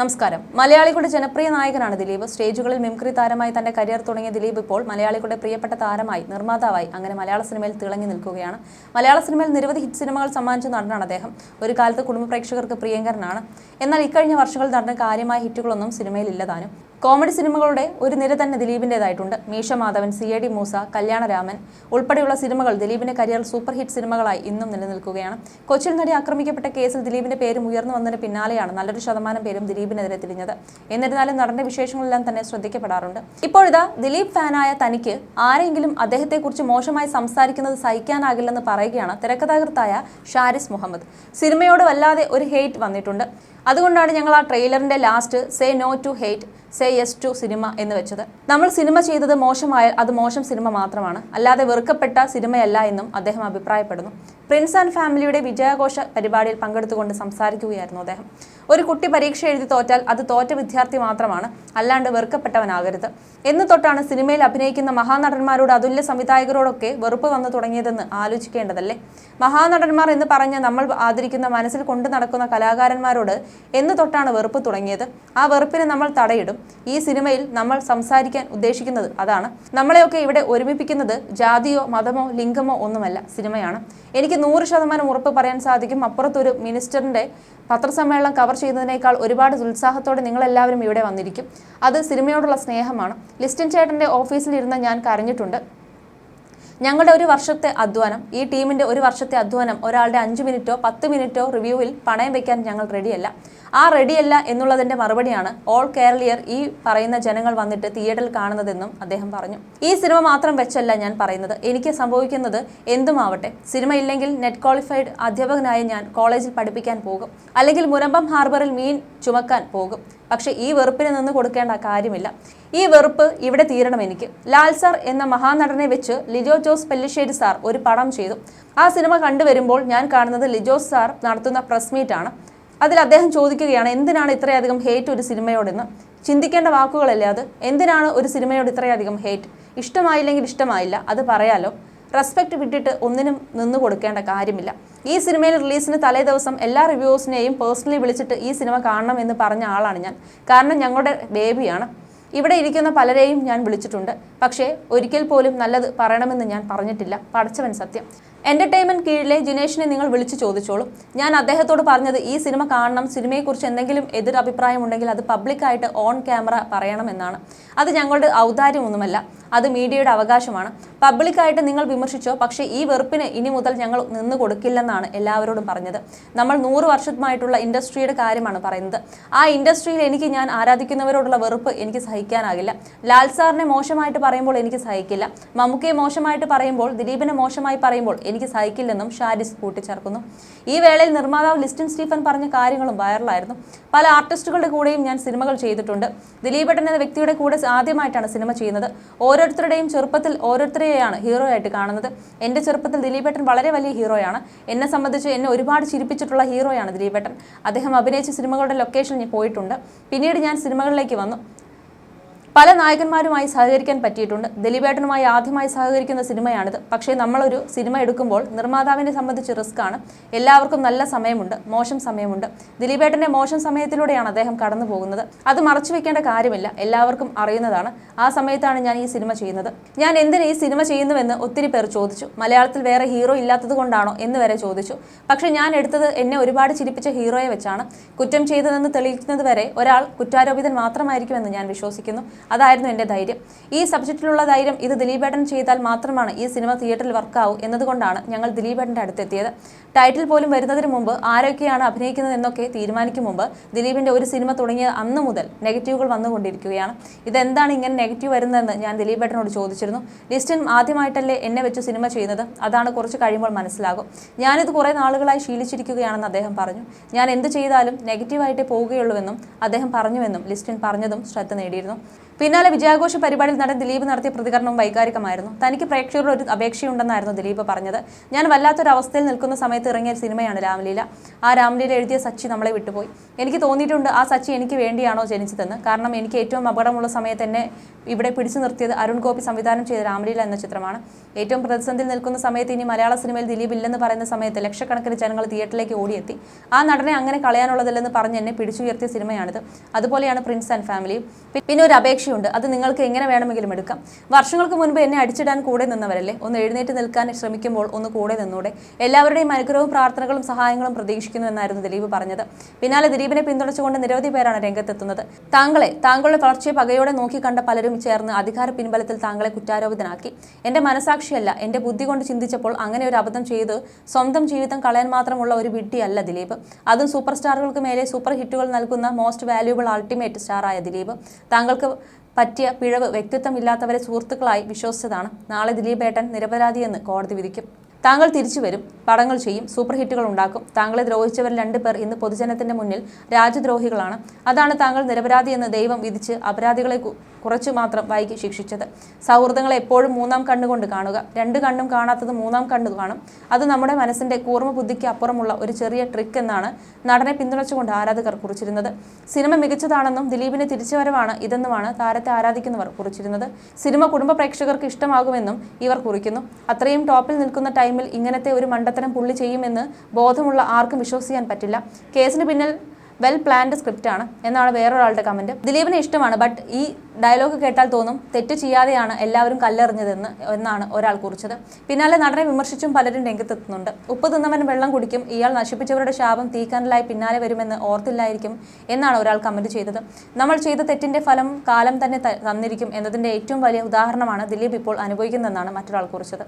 നമസ്കാരം. മലയാളികളുടെ ജനപ്രിയ നായകനാണ് ദിലീപ്. സ്റ്റേജുകളിൽ മിംക്രി താരമായി തന്റെ കരിയർ തുടങ്ങിയ ദിലീപ് ഇപ്പോൾ മലയാളികളുടെ പ്രിയപ്പെട്ട താരമായി നിർമ്മാതാവായി അങ്ങനെ മലയാള സിനിമയിൽ തിളങ്ങി നിൽക്കുകയാണ്. മലയാള സിനിമയിൽ നിരവധി ഹിറ്റ് സിനിമകൾ സമ്മാനിച്ച നടനാണ് അദ്ദേഹം. ഒരു കാലത്ത് കുടുംബ പ്രേക്ഷകർക്ക് പ്രിയങ്കരനാണ്. എന്നാൽ ഇക്കഴിഞ്ഞ വർഷങ്ങളിൽ നടന്ന കാര്യമായ ഹിറ്റുകളൊന്നും സിനിമയിൽ ഇല്ലതാനും കോമഡി സിനിമകളുടെ ഒരു നിര തന്നെ ദിലീപിന്റെതായിട്ടുണ്ട് Meesha Madhavan C I D Moosa Kalyanaraman ഉൾപ്പെടെയുള്ള സിനിമകൾ ദിലീപിന്റെ കരിയർ സൂപ്പർ ഹിറ്റ് സിനിമകളായി ഇന്നും നിലനിൽക്കുകയാണ്. കൊച്ചിയിൽ നടി ആക്രമിക്കപ്പെട്ട കേസിൽ ദിലീപിന്റെ പേരും ഉയർന്നു വന്നതിന് പിന്നാലെയാണ് നല്ലൊരു ശതമാനം പേരും ദിലീപിനെതിരെ തിരിഞ്ഞത്. എന്നിരുന്നാലും നടന്റെ വിശേഷങ്ങളെല്ലാം തന്നെ ശ്രദ്ധിക്കപ്പെടാറുണ്ട്. ഇപ്പോഴിതാ ദിലീപ് ഫാനായ തനിക്ക് ആരെങ്കിലും അദ്ദേഹത്തെക്കുറിച്ച് മോശമായി സംസാരിക്കുന്നത് സഹിക്കാനാകില്ലെന്ന് പറയുകയാണ് തിരക്കഥാകൃത്തായ ഷാരിസ് മുഹമ്മദ്. സിനിമയോട് വല്ലാതെ ഒരു ഹെയ്റ്റ് വന്നിട്ടുണ്ട്. അതുകൊണ്ടാണ് ഞങ്ങൾ ആ ട്രെയിലറിന്റെ last say no to hate say yes to cinema എന്ന് വെച്ചത്. നമ്മൾ സിനിമ ചെയ്തത് മോശമായാൽ അത് മോശം സിനിമ മാത്രമാണ്. അല്ലാതെ വെറുക്കപ്പെട്ട സിനിമയല്ല എന്നും അദ്ദേഹം അഭിപ്രായപ്പെടുന്നു. പ്രിൻസ് ആൻഡ് ഫാമിലിയുടെ വിജയാഘോഷ പരിപാടിയിൽ പങ്കെടുത്തുകൊണ്ട് സംസാരിക്കുകയായിരുന്നു അദ്ദേഹം. ഒരു കുട്ടി പരീക്ഷ എഴുതി തോറ്റാൽ അത് തോറ്റ വിദ്യാർത്ഥി മാത്രമാണ് അല്ലാണ്ട് വെറുക്കപ്പെട്ടവനാകരുത്. എന്ന് തൊട്ടാണ് സിനിമയിൽ അഭിനയിക്കുന്ന മഹാനടന്മാരോട് അതുല്യ സംവിധായകരോടൊക്കെ വെറുപ്പ് വന്നു തുടങ്ങിയതെന്ന് ആലോചിക്കേണ്ടതല്ലേ? മഹാനടന്മാർ എന്ന് പറഞ്ഞ് നമ്മൾ ആദരിക്കുന്ന മനസ്സിൽ കൊണ്ടു നടക്കുന്ന കലാകാരന്മാരോട് എന്ന് തൊട്ടാണ് വെറുപ്പ് തുടങ്ങിയത്. ആ വെറുപ്പിനെ നമ്മൾ തടയിടും. ഈ സിനിമയിൽ നമ്മൾ സംസാരിക്കാൻ ഉദ്ദേശിക്കുന്നത് അതാണ്. നമ്മളെയൊക്കെ ഇവിടെ ഒരുമിപ്പിക്കുന്നത് ജാതിയോ മതമോ ലിംഗമോ ഒന്നുമല്ല. സിനിമയാണ്. എനിക്ക് നൂറ് ശതമാനം ഉറപ്പ് പറയാൻ സാധിക്കും. അപ്പുറത്തൊരു മിനിസ്റ്ററിന്റെ പത്രസമ്മേളനം കവർ ചെയ്യുന്നതിനേക്കാൾ ഒരുപാട് ഉത്സാഹത്തോടെ നിങ്ങളെല്ലാവരും ഇവിടെ വന്നിരിക്കും. അത് സിനിമയോടുള്ള സ്നേഹമാണ്. ലിസ്റ്റിൻ ചേട്ടന്റെ ഓഫീസിലിരുന്ന് ഞാൻ കരഞ്ഞിട്ടുണ്ട്. ഞങ്ങളുടെ ഒരു വർഷത്തെ അധ്വാനം ഈ ടീമിന്റെ ഒരു വർഷത്തെ അധ്വാനം ഒരാളുടെ അഞ്ച് മിനിറ്റോ പത്ത് മിനിറ്റോ റിവ്യൂവിൽ പണയം വയ്ക്കാൻ ഞങ്ങൾ റെഡിയല്ല ആ റെഡിയല്ല എന്നുള്ളതിന്റെ മറുപടിയാണ് ഓൾ കേരളീയർ ഈ പറയുന്ന ജനങ്ങൾ വന്നിട്ട് തിയേറ്ററിൽ കാണുന്നതെന്നും അദ്ദേഹം പറഞ്ഞു. ഈ സിനിമ മാത്രം വെച്ചല്ല ഞാൻ പറയുന്നത്. എനിക്ക് സംഭവിക്കുന്നത് എന്തുമാവട്ടെ. സിനിമ ഇല്ലെങ്കിൽ നെറ്റ് ക്വാളിഫൈഡ് അധ്യാപകനായ ഞാൻ കോളേജിൽ പഠിപ്പിക്കാൻ പോകും. അല്ലെങ്കിൽ മുരമ്പം ഹാർബറിൽ മീൻ ചുമക്കാൻ പോകും. പക്ഷെ ഈ വെറുപ്പിന് നിന്ന് കൊടുക്കേണ്ട കാര്യമില്ല. ഈ വെറുപ്പ് ഇവിടെ തീരണം എനിക്ക്. ലാൽ സാർ എന്ന മഹാനടനെ വെച്ച് ലിജോ ജോസ് പെല്ലിശ്ശേരി സാർ ഒരു പടം ചെയ്തു. ആ സിനിമ കണ്ടുവരുമ്പോൾ ഞാൻ കാണുന്നത് ലിജോസ് സാർ നടത്തുന്ന പ്രസ് മീറ്റാണ്. അതിൽ അദ്ദേഹം ചോദിക്കുകയാണ് എന്തിനാണ് ഇത്രയധികം ഹേറ്റ് ഒരു സിനിമയോടെന്ന്? ചിന്തിക്കേണ്ട വാക്കുകളല്ലേ അത്? എന്തിനാണ് ഒരു സിനിമയോട് ഇത്രയധികം ഹേറ്റ് ഇഷ്ടമായില്ലെങ്കിൽ ഇഷ്ടമായില്ല അത് പറയാലോ? റെസ്പെക്റ്റ് വിട്ടിട്ട് ഒന്നിനും നിന്നു കൊടുക്കേണ്ട കാര്യമില്ല. ഈ സിനിമയിൽ റിലീസിന് തലേ ദിവസം എല്ലാ റിവ്യൂസിനെയും പേഴ്സണലി വിളിച്ചിട്ട് ഈ സിനിമ കാണണം എന്ന് പറഞ്ഞ ആളാണ് ഞാൻ. കാരണം ഞങ്ങളുടെ ബേബിയാണ് ഇവിടെ ഇരിക്കുന്ന പലരെയും ഞാൻ വിളിച്ചിട്ടുണ്ട്. പക്ഷേ ഒരിക്കൽ പോലും നല്ലത് പറയണമെന്ന് ഞാൻ പറഞ്ഞിട്ടില്ല. പടച്ചവൻ സത്യം. എന്റർടൈൻമെന്റ് കീഴിലെ ജിനേഷിനെ നിങ്ങൾ വിളിച്ചു ചോദിച്ചോളൂ. ഞാൻ അദ്ദേഹത്തോട് പറഞ്ഞത് ഈ സിനിമ കാണണം സിനിമയെക്കുറിച്ച് എന്തെങ്കിലും എതിർ അഭിപ്രായം ഉണ്ടെങ്കിൽ അത് പബ്ലിക്കായിട്ട് ഓൺ ക്യാമറ പറയണമെന്നാണ് അത് ഞങ്ങളുടെ ഔദാര്യമൊന്നുമല്ല. അത് മീഡിയയുടെ അവകാശമാണ്. പബ്ലിക്കായിട്ട് നിങ്ങൾ വിമർശിച്ചോ പക്ഷേ ഈ വെറുപ്പിന് ഇനി മുതൽ ഞങ്ങൾ നിന്ന് കൊടുക്കില്ലെന്നാണ് എല്ലാവരോടും പറഞ്ഞത്. നമ്മൾ നൂറ് വർഷമായിട്ടുള്ള ഇൻഡസ്ട്രിയുടെ കാര്യമാണ് പറയുന്നത്. ആ ഇൻഡസ്ട്രിയിൽ എനിക്ക് ഞാൻ ആരാധിക്കുന്നവരോടുള്ള വെറുപ്പ് എനിക്ക് സഹിക്കാനാകില്ല. ലാൽ സാറിനെ മോശമായിട്ട് പറയുമ്പോൾ എനിക്ക് സഹിക്കില്ല. മമ്മൂക്കയെ മോശമായിട്ട് പറയുമ്പോൾ ദിലീപിനെ മോശമായി പറയുമ്പോൾ എനിക്ക് സഹിക്കില്ലെന്നും ഷാരിസ് കൂട്ടിച്ചേർക്കുന്നു. ഈ വേളയിൽ നിർമ്മാതാവ് ലിസ്റ്റിൻ സ്റ്റീഫൻ പറഞ്ഞ കാര്യങ്ങളും വൈറലായിരുന്നു. പല ആർട്ടിസ്റ്റുകളുടെ കൂടെയും ഞാൻ സിനിമകൾ ചെയ്തിട്ടുണ്ട്. ദിലീപേട്ടൻ എന്ന വ്യക്തിയുടെ കൂടെ ആദ്യമായിട്ടാണ് സിനിമ ചെയ്യുന്നത്. ഓരോരുത്തരുടെയും ചെറുപ്പത്തിൽ ഓരോരുത്തരെയാണ് ഹീറോ ആയിട്ട് കാണുന്നത്. എന്റെ ചെറുപ്പത്തിൽ ദിലീപേട്ടൻ വളരെ വലിയ ഹീറോയാണ് എന്നെ സംബന്ധിച്ച് എന്നെ ഒരുപാട് ചിരിപ്പിച്ചിട്ടുള്ള ഹീറോയാണ് ദിലീപേട്ടൻ. അദ്ദേഹം അഭിനയിച്ച സിനിമകളുടെ ലൊക്കേഷനിൽ പോയിട്ടുണ്ട്. പിന്നീട് ഞാൻ സിനിമകളിലേക്ക് വന്നു. പല നായകന്മാരുമായി സഹകരിക്കാൻ പറ്റിയിട്ടുണ്ട്. ദിലീപേട്ടനുമായി ആദ്യമായി സഹകരിക്കുന്ന സിനിമയാണിത്. പക്ഷേ നമ്മളൊരു സിനിമ എടുക്കുമ്പോൾ നിർമ്മാതാവിനെ സംബന്ധിച്ച് റിസ്ക് ആണ്. എല്ലാവർക്കും നല്ല സമയമുണ്ട് മോശം സമയമുണ്ട്. ദിലീപേട്ടന്റെ മോശം സമയത്തിലൂടെയാണ് അദ്ദേഹം കടന്നു പോകുന്നത്. അത് മറച്ചു വെക്കേണ്ട കാര്യമില്ല. എല്ലാവർക്കും അറിയുന്നതാണ്. ആ സമയത്താണ് ഞാൻ ഈ സിനിമ ചെയ്യുന്നത്. ഞാൻ എന്തിന് ഈ സിനിമ ചെയ്യുന്നുവെന്ന് ഒത്തിരി പേർ ചോദിച്ചു. മലയാളത്തിൽ വേറെ ഹീറോ ഇല്ലാത്തത് കൊണ്ടാണോ എന്ന് വരെ ചോദിച്ചു. പക്ഷേ ഞാൻ എടുത്തത് എന്നെ ഒരുപാട് ചിരിപ്പിച്ച ഹീറോയെ വെച്ചാണ്. കുറ്റം ചെയ്തതെന്ന് തെളിയിക്കുന്നത് വരെ ഒരാൾ കുറ്റാരോപിതൻ മാത്രമായിരിക്കുമെന്ന് ഞാൻ വിശ്വസിക്കുന്നു. അതായിരുന്നു എന്റെ ധൈര്യം. ഈ സബ്ജക്റ്റിലുള്ള ധൈര്യം ഇത് ദിലീപേട്ടൻ ചെയ്താൽ മാത്രമാണ് ഈ സിനിമ തിയേറ്ററിൽ വർക്കാവൂ എന്നതുകൊണ്ടാണ് ഞങ്ങൾ ദിലീപേട്ടന്റെ അടുത്തെത്തിയത്. ടൈറ്റിൽ പോലും വരുന്നതിന് മുമ്പ് ആരൊക്കെയാണ് അഭിനയിക്കുന്നതെന്നൊക്കെ തീരുമാനിക്കും മുമ്പ് ദിലീപിന്റെ ഒരു സിനിമ തുടങ്ങിയ അന്ന് മുതൽ നെഗറ്റീവുകൾ വന്നുകൊണ്ടിരിക്കുകയാണ്. ഇതെന്താണ് ഇങ്ങനെ നെഗറ്റീവ് വരുന്നതെന്ന് ഞാൻ ദിലീപേട്ടനോട് ചോദിച്ചിരുന്നു. ലിസ്റ്റിൻ ആദ്യമായിട്ടല്ലേ എന്നെ വെച്ച് സിനിമ ചെയ്യുന്നത്? അതാണ് കുറച്ച് കഴിയുമ്പോൾ മനസ്സിലാകും. ഞാനിത് കുറേ നാളുകളായി ശീലിച്ചിരിക്കുകയാണെന്ന് അദ്ദേഹം പറഞ്ഞു. ഞാൻ എന്ത് ചെയ്താലും നെഗറ്റീവായിട്ടേ പോവുകയുള്ളൂവെന്നും അദ്ദേഹം പറഞ്ഞുവെന്നും ലിസ്റ്റിൻ പറഞ്ഞതും ശ്രദ്ധ നേടിയിരുന്നു. പിന്നാലെ വിജയാഘോഷ പരിപാടിയിൽ നടൻ ദിലീപ് നടത്തിയ പ്രതികരണവും വൈകാരികമായിരുന്നു. തനിക്ക് പ്രേക്ഷകരുടെ ഒരു അപേക്ഷയുണ്ടെന്നായിരുന്നു ദിലീപ് പറഞ്ഞത്. ഞാൻ വല്ലാത്തൊരു അവസ്ഥയിൽ നിൽക്കുന്ന സമയത്ത് ഇറങ്ങിയ സിനിമയാണ് രാമലീല ആ രാംലീല എഴുതിയ സച്ചി നമ്മളെ വിട്ടുപോയി. എനിക്ക് തോന്നിയിട്ടുണ്ട് ആ സച്ചി എനിക്ക് വേണ്ടിയാണോ ജനിച്ചതെന്ന്. കാരണം എനിക്ക് ഏറ്റവും അപകടമുള്ള സമയത്ത് എന്നെ ഇവിടെ പിടിച്ചു നിർത്തിയത് അരുൺ ഗോപി സംവിധാനം ചെയ്ത രാംലീല എന്ന ചിത്രമാണ്. ഏറ്റവും പ്രതിസന്ധിയിൽ നിൽക്കുന്ന സമയത്ത് ഇനി മലയാള സിനിമയിൽ ദിലീപ് ഇല്ലെന്ന് പറയുന്ന സമയത്ത് ലക്ഷക്കണക്കിന് ജനങ്ങൾ തിയേറ്ററിലേക്ക് ഓടിയെത്തി. ആ നടനെ അങ്ങനെ കളയാനുള്ളതല്ലെന്ന് പറഞ്ഞ് എന്നെ പിടിച്ചുയർത്തിയ സിനിമയാണിത്. അതുപോലെയാണ് പ്രിൻസ് ആൻഡ് ഫാമിലി. പിന്നെ ഒരു അപേക്ഷയുണ്ട്. അത് നിങ്ങൾക്ക് എങ്ങനെ വേണമെങ്കിലും എടുക്കാം. വർഷങ്ങൾക്ക് മുൻപ് എന്നെ അടിച്ചിടാൻ കൂടെ നിന്നവരല്ലേ? ഒന്ന് എഴുന്നേറ്റ് നിൽക്കാൻ ശ്രമിക്കുമ്പോൾ ഒന്ന് കൂടെ നിന്നൂടെ. എല്ലാവരുടെയും അനുഗ്രഹവും പ്രാർത്ഥനകളും സഹായങ്ങളും പ്രതീക്ഷിക്കുന്നു. എന്നായിരുന്നു ദിലീപ് പറഞ്ഞത്. പിന്നാലെ ദിലീപിനെ പിന്തുണച്ചുകൊണ്ട് നിരവധി പേരാണ് രംഗത്തെത്തുന്നത്. താങ്കളെ താങ്കളുടെ വളർച്ചയെ പകയോടെ നോക്കി കണ്ട പലരും ചേർന്ന് അധികാര പിൻബലത്തിൽ താങ്കളെ കുറ്റാരോപിതനാക്കി. എന്റെ മനസാക്ഷിയല്ല എന്റെ ബുദ്ധി കൊണ്ട് ചിന്തിച്ചപ്പോൾ അങ്ങനെ ഒരു അബദ്ധം ചെയ്ത് സ്വന്തം ജീവിതം കളയാൻ മാത്രമുള്ള ഒരു വിഡ്ഢിയല്ല ദിലീപ്. അതും സൂപ്പർ സ്റ്റാറുകൾക്ക് മേലെ സൂപ്പർ ഹിറ്റുകൾ നൽകുന്ന മോസ്റ്റ് വാല്യൂബിൾ അൾട്ടിമേറ്റ് സ്റ്റാറായ ദിലീപ്. താങ്കൾക്ക് പറ്റിയ പിഴവ് വ്യക്തിത്വമില്ലാത്തവരെ സുഹൃത്തുക്കളായി വിശ്വസിച്ചതാണ്. നാളെ ദിലീപ് ഏട്ടൻ നിരപരാധിയെന്ന് കോടതി വിധിക്കും. താങ്കൾ തിരിച്ചു വരും പടങ്ങൾ ചെയ്യും സൂപ്പർ ഹിറ്റുകൾ ഉണ്ടാക്കും. താങ്കളെ ദ്രോഹിച്ചവർ രണ്ടു പേർ ഇന്ന് പൊതുജനത്തിന്റെ മുന്നിൽ രാജ്യദ്രോഹികളാണ്. അതാണ് താങ്കൾ നിരപരാധി എന്ന് ദൈവം വിധിച്ച് അപരാധികളെ കുറച്ചു മാത്രം വൈകി ശിക്ഷിച്ചത്. സൗഹൃദങ്ങളെ എപ്പോഴും മൂന്നാം കണ്ണുകൊണ്ട് കാണുക. രണ്ട് കണ്ണും കാണാത്തത് മൂന്നാം കണ്ണു കാണും. അത് നമ്മുടെ മനസ്സിന്റെ കൂർമ്മ ബുദ്ധിക്ക് അപ്പുറമുള്ള ഒരു ചെറിയ ട്രിക്ക് എന്നാണ് നടനെ പിന്തുണച്ചുകൊണ്ട് ആരാധകർ കുറിച്ചിരുന്നത്. സിനിമ മികച്ചതാണെന്നും ദിലീപിന്റെ തിരിച്ചുവരവാണ് ഇതെന്നുമാണ് താരത്തെ ആരാധിക്കുന്നവർ കുറിച്ചിരുന്നത്. സിനിമ കുടുംബ പ്രേക്ഷകർക്ക് ഇഷ്ടമാകുമെന്നും ഇവർ കുറിക്കുന്നു. അത്രയും ടോപ്പിൽ നിൽക്കുന്ന ടൈമിൽ ഇങ്ങനത്തെ ഒരു മണ്ടത്തരം പുള്ളി ചെയ്യുമെന്ന് ബോധമുള്ള ആർക്കും വിശ്വസിക്കാൻ പറ്റില്ല. കേസിന് പിന്നിൽ വെൽ പ്ലാൻഡ് സ്ക്രിപ്റ്റ് ആണ് എന്നാണ് വേറൊരാളുടെ കമന്റ് ദിലീപിനെ ഇഷ്ടമാണ് ബട്ട് ഈ ഡയലോഗ് കേട്ടാൽ തോന്നും തെറ്റ് ചെയ്യാതെയാണ് എല്ലാവരും കല്ലെറിഞ്ഞതെന്ന് എന്നാണ് ഒരാൾ കുറിച്ചത്. പിന്നാലെ നടനെ വിമർശിച്ചും പലരും രംഗത്തെത്തുന്നുണ്ട്. ഉപ്പ് തിന്നവൻ വെള്ളം കുടിക്കും ഇയാൾ നശിപ്പിച്ചവരുടെ ശാപം തീക്കാനലായി പിന്നാലെ വരുമെന്ന് ഓർത്തില്ലായിരിക്കും എന്നാണ് ഒരാൾ കമന്റ് ചെയ്തത്. നമ്മൾ ചെയ്ത തെറ്റിന്റെ ഫലം കാലം തന്നെ തന്നിരിക്കും എന്നതിന്റെ ഏറ്റവും വലിയ ഉദാഹരണമാണ് ദിലീപ് ഇപ്പോൾ അനുഭവിക്കുന്നതെന്നാണ് മറ്റൊരാൾ കുറിച്ചത്.